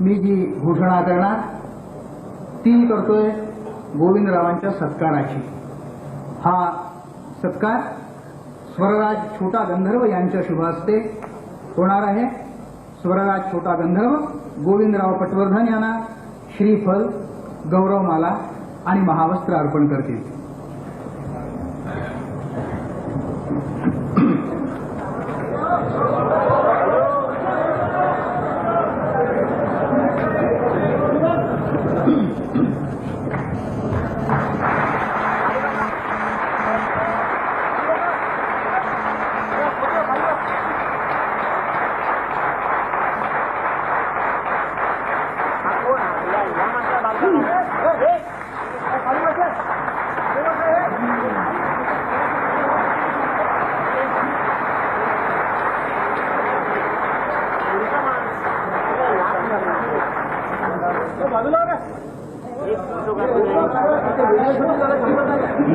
मी जी घोषणा करणार ती करतोय गोविंदरावांच्या सत्काराची. हा सत्कार स्वरराज छोटा गंधर्व यांच्या शुभ हस्ते होणार आहे स्वरराज छोटा गंधर्व गोविंदराव पटवर्धन यांना श्रीफल गौरवमाला आणि महावस्त्र अर्पण करतील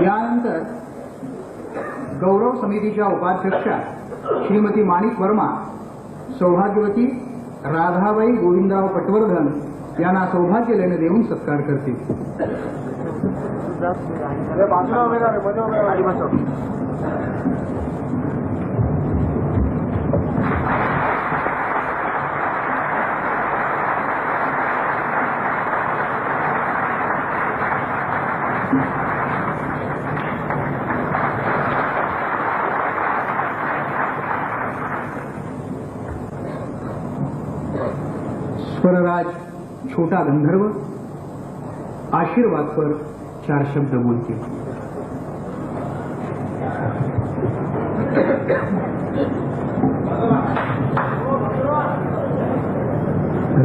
यानंतर गौरव समितीच्या उपाध्यक्षा श्रीमती माणिक वर्मा सौभाग्यवती राधाबाई गोविंदराव पटवर्धन यांना सौभाग्य लेणं देऊन सत्कार करतील. स्वरराज छोटा गंधर्व आशीर्वाद पर चार शब्द बोलतील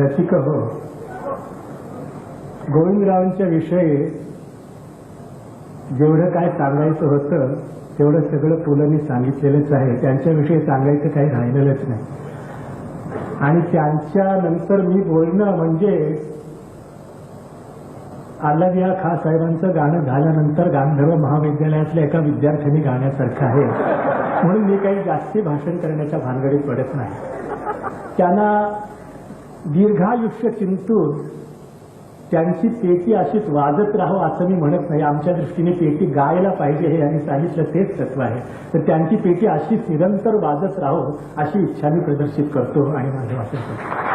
रसिक हो. गोविंदरावांच्या विषयी जेवढं काय सांगायचं होतं तेवढं सगळं पुलांनी सांगितलेलंच आहे. त्यांच्याविषयी सांगायचं काही राहिलेलंच नाही. आणि त्यांच्यानंतर मी बोलणं म्हणजे आल्लादिया खा साहेबांचं गाणं झाल्यानंतर गांधर्व महाविद्यालयातल्या एका विद्यार्थ्यांनी गाण्यासारखं आहे. म्हणून मी काही जास्ती भाषण करण्याच्या भानगडीत पडत नाही. त्यांना दीर्घायुष्य चिंतून त्यांची पेटी अशीच वाजत राहो असं मी म्हणत नाही. आमच्या दृष्टीने पेटी गायला पाहिजे हे यांनी सांगितलं तेच तत्व आहे. तर त्यांची पेटी अशी निरंतर वाजत राहो अशी इच्छा मी प्रदर्शित करतो आणि माझं वाचन करतो.